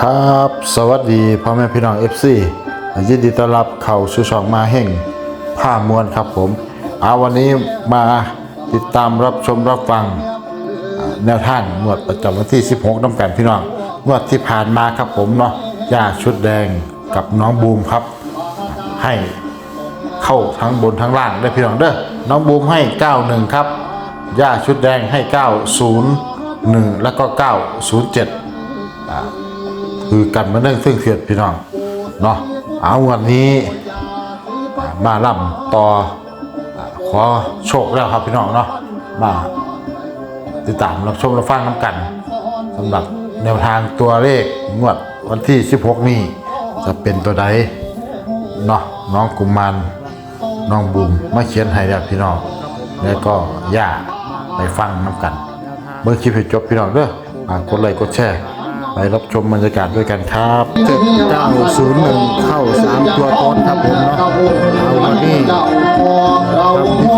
ครับ สวัสดีพ่อแม่พี่น้อง FC ยินดีต้อนรับเข้าสู่ช่องมาแห่งผ้ามวลครับผมเอาวันนี้มาติดตามรับชมรับฟังแนวทางงวดประจำวันที่ 16น้ำกันพี่น้องงวดที่ผ่านมาครับผมเนาะย่าชุดแดงกับน้องบูมครับ ให้เข้าทั้งบนทั้งล่างได้พี่น้องเด้อน้องบูมให้ 91 ครับย่าชุดแดงให้ 901 แล้วก็ 907 คือกันมาเนื่องซึ่งเสียดพี่น้องเนาะเอาวันนี้มาล่ำต่อขอโชคแล้วครับพี่น้องเนาะมาติดตามรับชมรับฟังน้ำกันสำหรับแนวทางตัวเลขงวดวันที่ 16 นี้จะเป็นตัวใดเนาะน้องกุมารน้องบุมมาเขียนให้แล้วพี่น้องแล้วก็ย่าไปฟังน้ำกัน เมื่อคลิปให้จบพี่น้องเด้อฝากกดไลค์กดแชร์ ไปรับชมบรรยากาศด้วยกันครับเจ็ดเก้าศูนย์หนึ่งเข้าสามตัวต้นครับผมเนาะเอาวันนี้ทำพิ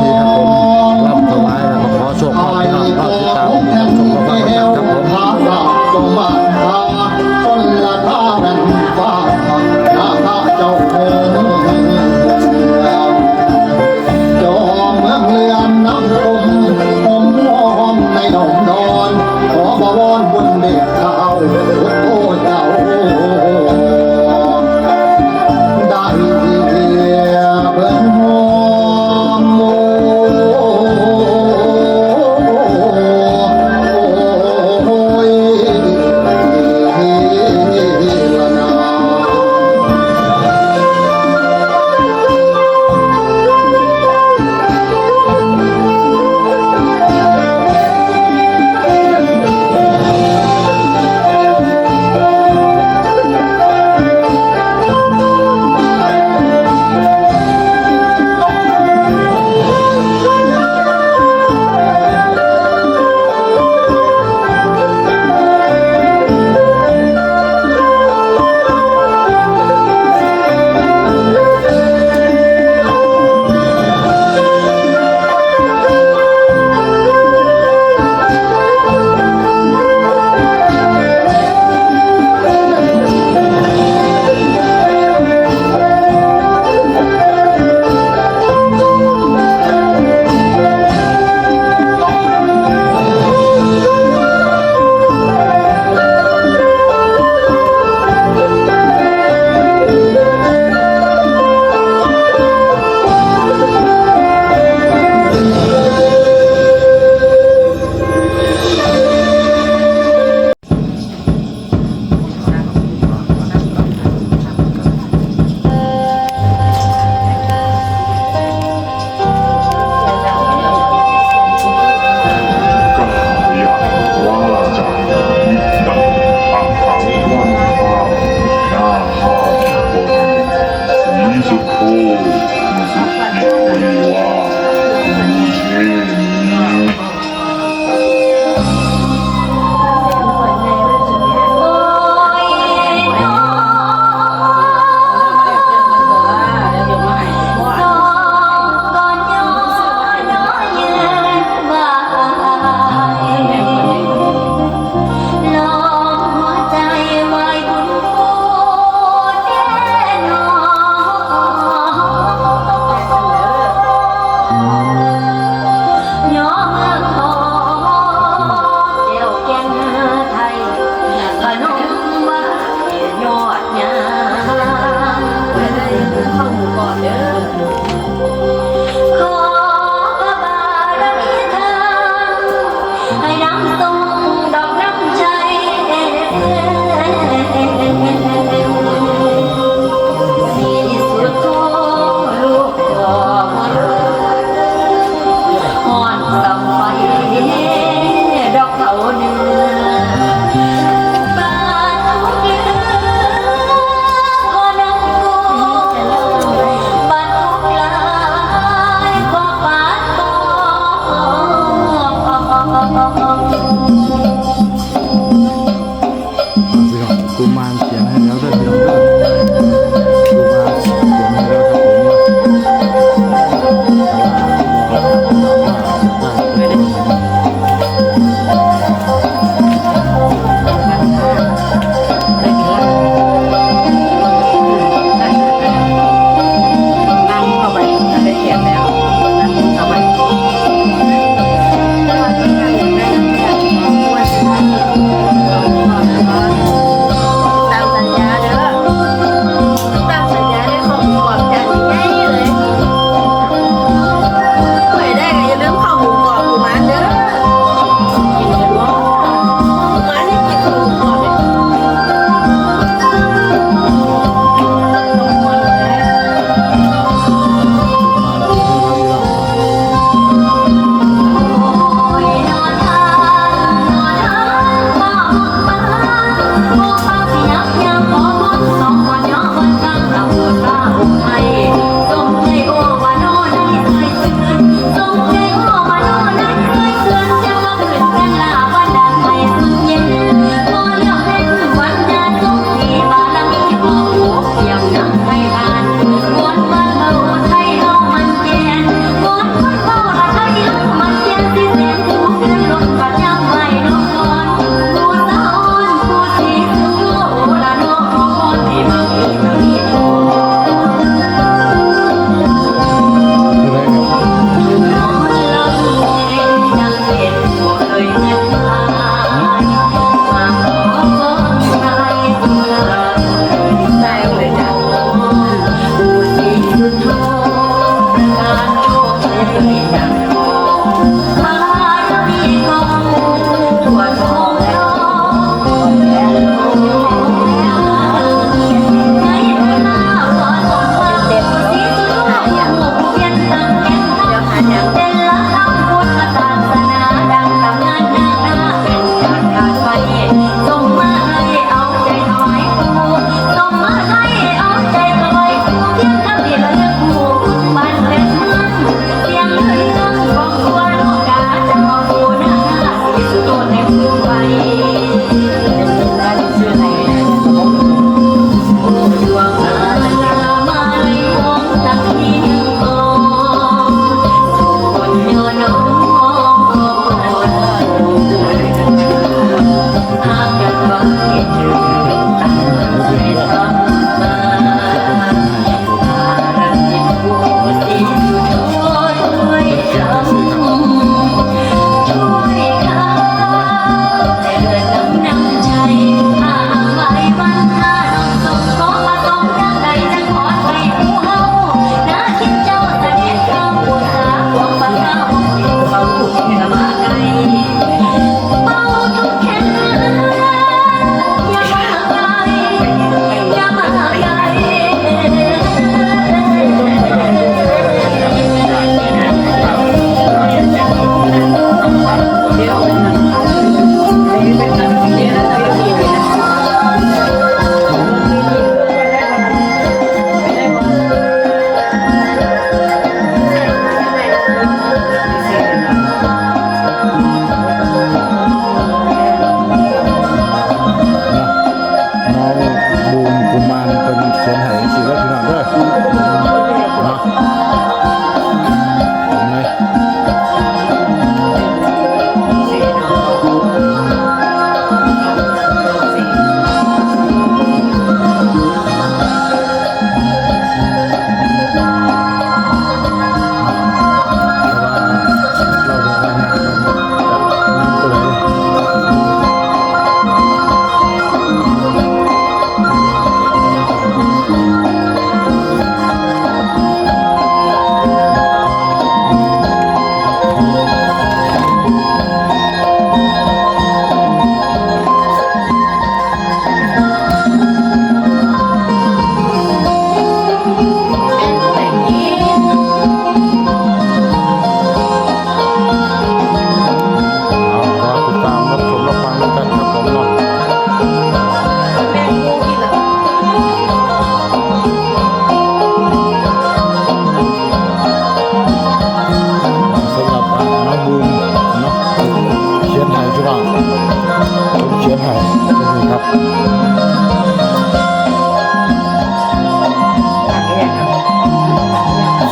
ครับ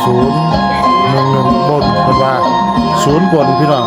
ศูนย์หนึ่งหนึ่งบนเป็นว่าศูนย์บนพี่น้อง